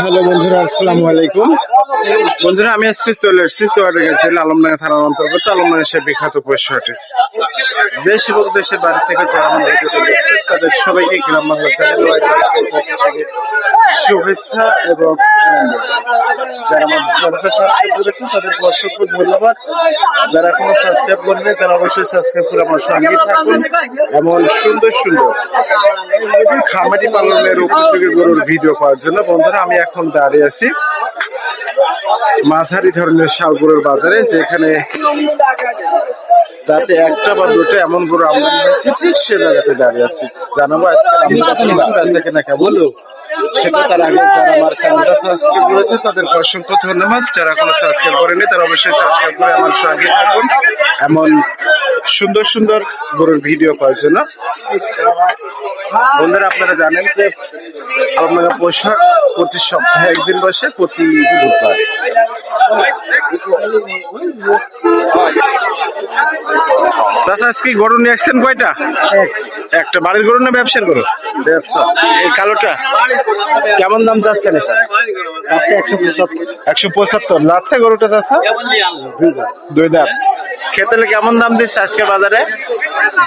Hello বন্ধুরা, আসসালামু আলাইকুম। বন্ধুরা, আমি আজকে চলে এসেছি চুয়াডাঙ্গা জেলা আলমডাঙ্গা থানার অন্তর্গত আলমডাঙ্গা সে বিখ্যাত পশুহাটে। দেশ এবং দেশের বাইরে থেকে যারা তাদের সবাইকে গ্রাম বাংলা চ্যানেল শুভেচ্ছা এবং যারা ধন্যবাদ। যারা সাবস্ক্রাইব করবে তারা অবশ্যই সাবস্ক্রাইব করে আমার থাকুন। এমন সুন্দর সুন্দর খামারি পালনের গরুর ভিডিও পাওয়ার জন্য। বন্ধুরা, আমি এখন দাঁড়িয়ে আছি মাঝারি ধরনের শাল গরুর বাজারে, যেখানে তাতে একটা বা দুটো এমন গরু আমদানি হয়েছে ঠিক সে জায়গাতে দাঁড়িয়ে আছি। জানাব আজকে আমদানি বেচা কেনা কেমন সেটা তার আগে যারা আমার চ্যানেলটা সাবস্ক্রাইব করেছে তাদের অসংখ্য ধন্যবাদ। যারা কোনো সাবস্ক্রাইব করেনি তারা অবশ্যই সাবস্ক্রাইব করে আমার সঙ্গে থাকুন। এমন সুন্দর সুন্দর গরুর ভিডিও পাওয়ার জন্য। বন্ধুরা আপনারা জানেন যে আপনারা পোশাক প্রতি সপ্তাহে একদিন বসে প্রতি বুধবার। চাষা আজকে গরু নিয়ে আসছেন কয়টা? একটা। বাড়ির গরু না ব্যবসার গরু? ব্যবসা এই কালোটা। কেমন দাম চাচ্ছেন এটা? একশো পঁচাত্তর। যাচ্ছে গরুটা চাষা দুই দাঁত। খেতেলে কেমন দাম দিচ্ছে আজকে বাজারে?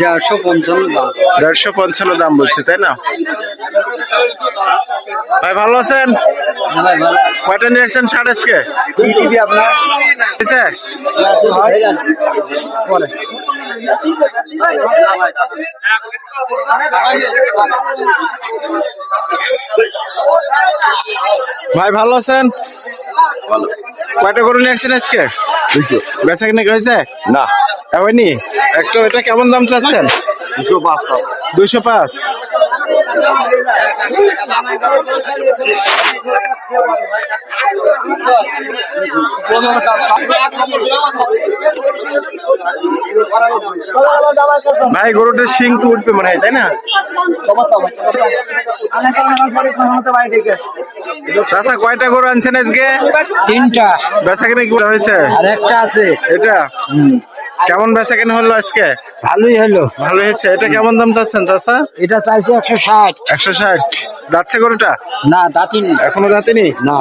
দেড়শো পঞ্চান্ন দাম। দেড়শো পঞ্চান্ন দাম বলছে তাই না? ভাই ভালো আছেন? কয়টা নিয়ে আসছেন ষাট আজকে? ভাই ভালো আছেন? কয়টা গরু নিয়ে আসছেন আজকে? বেচা কিনে হয়েছে? না। হয়নি একটা এটা কেমন দাম চাচ্ছেন? দুশো পাঁচ দুশো পাঁচ? ভাই গরুটার শিং তো উঠবে মনে হয় তাই না? চাচা কয়টা গরু আনছেন আজকে? তিনটা। বেচা কিনে কি হয়েছে? আর একটা আছে। এটা? কেমন বেচা কেন হলো আজকে? ভালোই হলো। ভালো হয়েছে এটা কেমন দাম চাচ্ছেন চাচা? এটা চাইছে একশো ষাট। একশো ষাট। যাচ্ছে গরুটা? না দাঁতিনি। এখনও দাঁতিনি? না।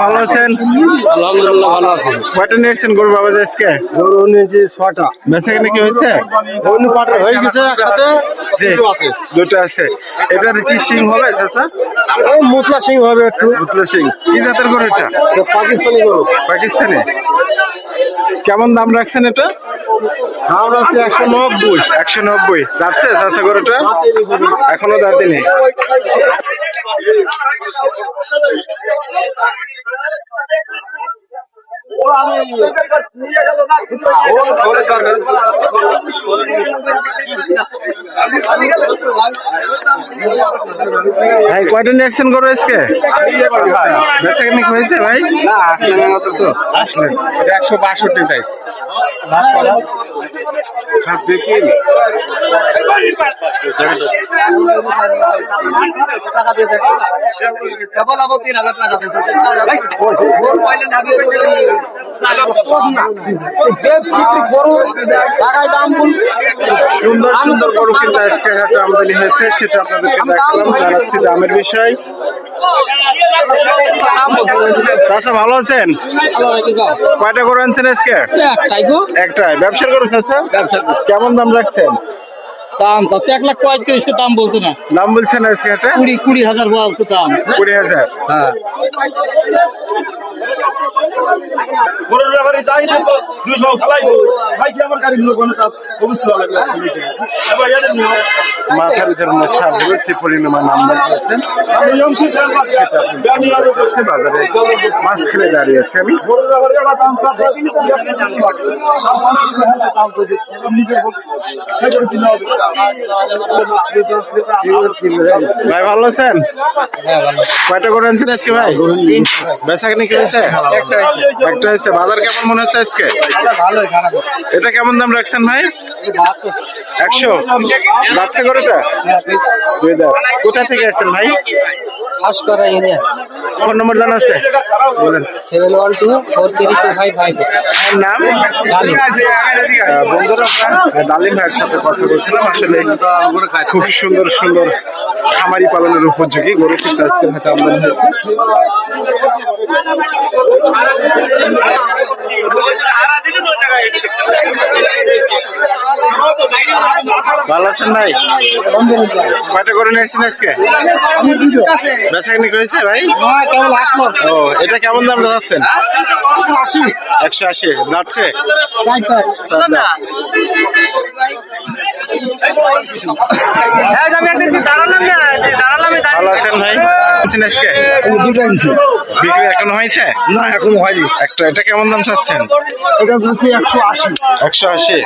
ভালো আছেন? আলহামদুলিল্লাহ ভালো আছে। কয়টা নিয়েছেন গরু বাবা আজকে? গরু নিয়েছি ছটা বেচা কিনে কি হয়েছে? অন্য পাটা হয়ে গেছে একসাথে দুটো আছে। দুটো আছে। এটার কি সিং হবে চাচা? মুতলা সিং হবে একটু। দুটো সিং কি জাতের গরু এটা? এটা পাকিস্তানি গরু। পাকিস্তানি। কেমন দাম রাখছেন এটা? আছে একশো নব্বই। একশো নব্বই। যাচ্ছে গরুটা? এখনও ভাই কয়টা গরু আজকে? বেচা হয়েছে ভাই? আসলে আসলেন একশো বাষট্টি চাইছে। সুন্দর সুন্দর গরু কিন্তু আজকে হাটে আমদানি হয়েছে সেটা আপনাদেরকে দেখালাম জানাচ্ছি দামের বিষয়। চাচা ভালো আছেন? কয়টা করে আনছেন আজকে? একটাই। ব্যবসা গরু চাচা? কেমন দাম রাখছেন? দাম তাতে এক লাখ পঁয়ত্রিশ দাম বলছে না। দাম বলছেন আজকে কুড়ি কুড়ি হাজার বলতো দাম। কুড়ি হাজার। হ্যাঁ। গরুর ব্যাপারে যাই দেখো দুশো ফেলাইবো ভাই কি আমার গাড়ি লোক অনেক এবার এদের নিও মাঝারি ধরনের সারগুলোর যে পরিমাণ আমদানি হয়েছেন আমি অংশী খেলবা সেটা বাজারে মাছ দাঁড়িয়ে আছে আমি ভাই ভালো আছেন? কয়টা করে আনছেন আজকে ভাই? বেচা কিনে কি হয়েছে? একটা হয়েছে। বাজার কেমন মনে হচ্ছে আজকে? এটা কেমন দাম রাখছেন ভাই? একশো? যাচ্ছে গরুটা? দাম কোথা থেকে আসছেন ভাই? ফোন নম্বর জানা আছে? বলেন। Seven one two four three two five five নাম। বন্ধুরা ডালিম ভাইয়ের সাথে কথা বলছিলাম। আসলে খুব সুন্দর সুন্দর খামারি পালনের উপযোগী গরু কিছু আজকের হাতে আমদানি হয়েছে। ভালো আছেন ভাই? কয়টা করে নিয়েছেন আজকে? বেচা কিনে হয়েছে ভাই? ও এটা কেমন দাম যাচ্ছেন? একশো আশি। যাচ্ছে? ভালো আছেন ভাই? আছেন আজকে? দুটো বিক্রি এখনও হয়েছে? না এখনও হয়নি। একটা এটা কেমন দাম চাচ্ছেন? এটা একশো আশি। একশো আশি।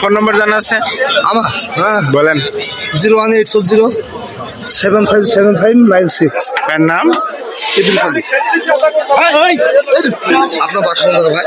ফোন নম্বর জানা আছে? আমার হ্যাঁ। বলেন। Zero one eight four zero seven five seven five nine six. নাম? ইদ্রিস আলী আপনার বাসা কোথায় ভাই।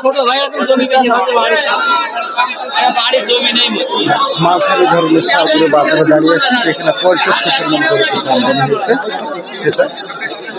ছোট ভাই, এখন জমি বেশি পারে বাড়ির জমি নেই মাঝারি ধরনের সারগুলো বাজারে দাঁড়িয়ে এখানে পর্যাপ্ত পরিমাণ হয়েছে। সেটা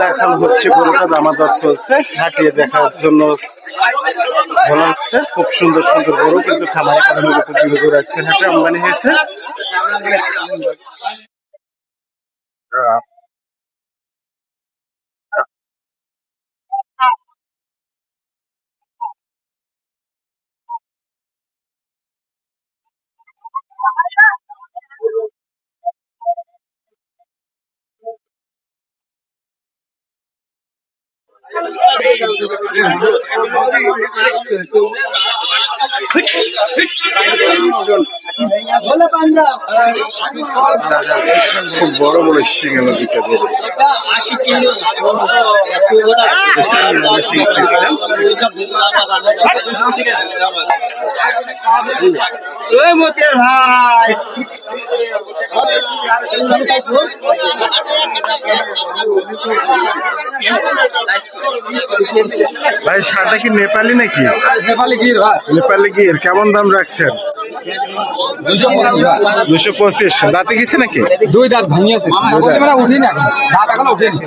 দেখানো হচ্ছে গরুটা দামাদার চলছে হাঁটিয়ে দেখার জন্য বলা হচ্ছে। খুব সুন্দর সুন্দর গরু কিন্তু খামারে কারণে উপযোগী গরু আজকে হাটে আমদানি হয়েছে। খুব বড় বড় সিঙ্গেল দুটা গরু আশি কিলো ওই মতের ভাই। ভাই সারটা কি নেপালি নাকি নেপালি গির ভাই নেপালি গির কেমন দাম রাখছেন দুশো পঁচিশ দুশো পঁচিশ দাঁতে গেছে নাকি দুই দাঁত ভাঙিয়েছে মানে উঠিনি না দাঁত এখনও উঠেনি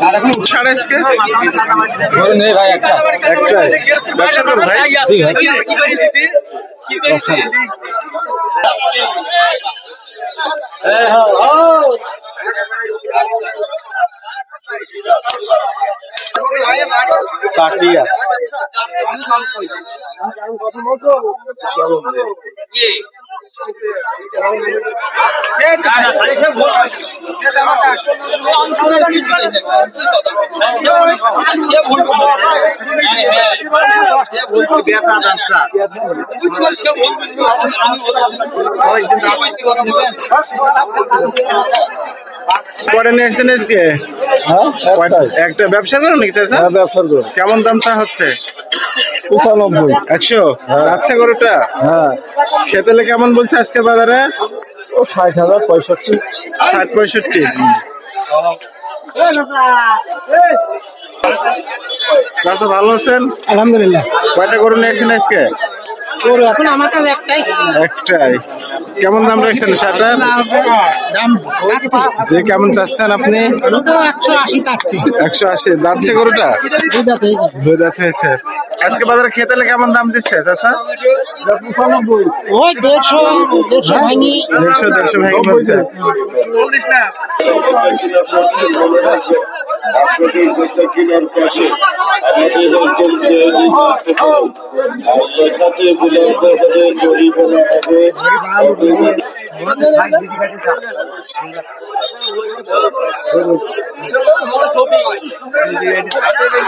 দাঁত এখনও উঠে আজকে গরু নেই ভাই একটা একটাই ব্যবসা করো ভাই জি ভাই কাটিয়া নিয়ে আসছেন আজকে? একটা ব্যবসা করো নাকি চাচা? ব্যবসা করো। কেমন দামটা হচ্ছে? পঁচানব্বই। একশো? আচ্ছা গরুটা? হ্যাঁ। খেতেলে কেমন বলছে আজকে বাজারে? ষাট হাজার পঁয়ষট্টি। ষাট পঁয়ষট্টি। চাচা ভালো আছেন? আলহামদুলিল্লাহ। কয়টা গরু নিয়েছেন আজকে? ওর এখন আমার কাছে একটাই। একটাই। কেমন দাম রাখছেন সেটা দাম যে কেমন চাচ্ছেন আপনি? আমি তো একশো আশি চাচ্ছি। একশো আশি। দাঁতছে গরুটা? দুই দাঁত হয়ে দুই দাঁত হয়েছে। আজকে বাজারে খেতে কেমন দাম দিচ্ছে চাচা? ওই দেড়শো দেড়শো ভাঙি। দেড়শো দেড়শো ভেঙে বলছে। আপনাদের মোটরসাইকেলের পাশে আমাদের অঞ্চল সিআইডি আপনাদের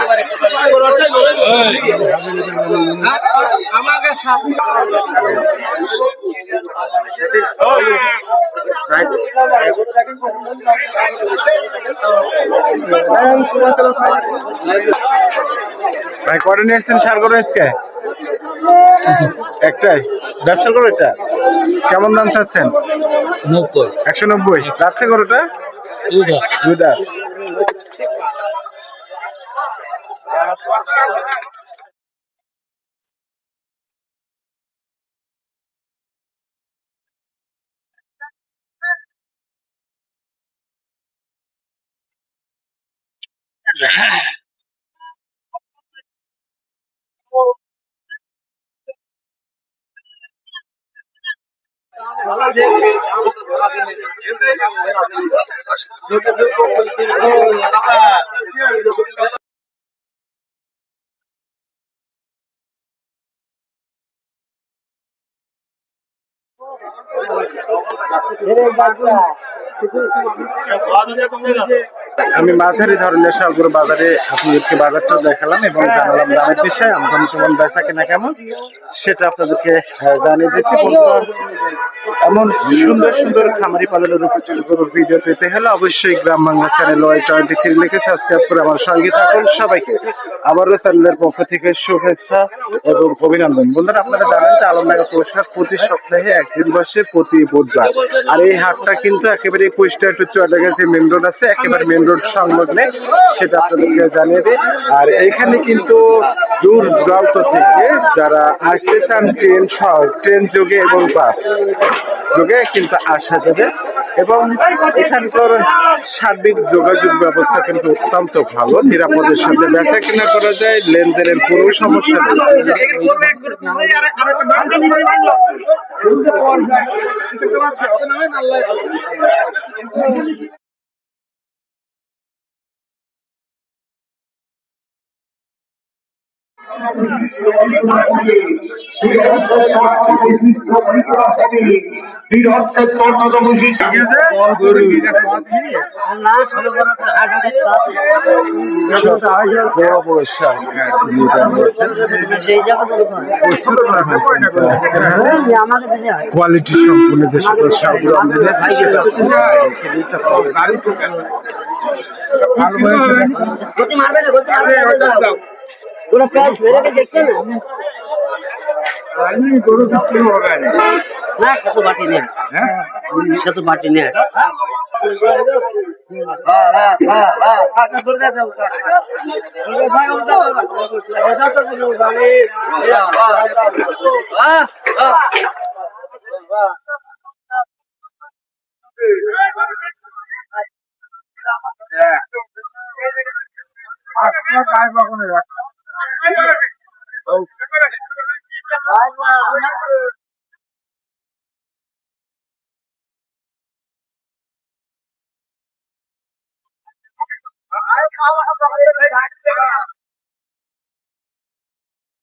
ভাই কটা নিয়ে এসছেন সার গরু আজকে? একটাই। ব্যবসা করো এটা কেমন দাম চাচ্ছেন? নব্বই। একশো নব্বই। যাচ্ছে গরুটা? Juda. Juda. Yeah. দুই দাঁত দুই দাঁত আমি মাঝারি ধরনের সবগুলো বাজারে আপনাদেরকে বাজারটা দেখালাম এবং জানালাম দামের বিষয়ে, আমদানি কেমন, বেচা কেনা কেমন, সেটা আপনাদেরকে জানিয়ে দিচ্ছি। এমন সুন্দর সুন্দর খামারি পালনের গরুর ভিডিও পেতে হলে অবশ্যই Gram Bangla channel Y twenty three লিখে সাবস্ক্রাইব করে আমার সঙ্গে থাকুন। সবাইকে আবারও চ্যানেলের পক্ষ থেকে শুভেচ্ছা এবং অভিনন্দন। বন্ধুরা, আপনারা জানেন যে আলমডাঙ্গা পৌরসভার প্রতি সপ্তাহে একদিন বসে প্রতি বুধবার। আর এই হাটটা কিন্তু একেবারে Kushtia to Chuadanga main road আছে, একেবারে মেন রোড সংলগ্নে, সেটা আপনাদেরকে জানিয়ে দিই। আর এখানে কিন্তু দূর দূরান্ত থেকে যারা আসতে চান, ট্রেন সহ, ট্রেন যোগে এবং বাস যোগে কিন্তু আসা যাবে। এবং এখানকার সার্বিক যোগাযোগ ব্যবস্থা কিন্তু অত্যন্ত ভালো, নিরাপদের সাথে বেচা কেনা করা যায়, লেনদেনের কোনো সমস্যা নেই। কোয়ালিটি সম্পূর্ণ যে সকল সারগুলো আমদানি আছে সেটা গতি মারবে না ওরা প্রাইস ভেরাইটি দেখছে না আমি গরু হবে না। কত বাটি নেয় হ্যাঁ? কত বাটি নেয় আপনার পায়ে বাগানে রাখ।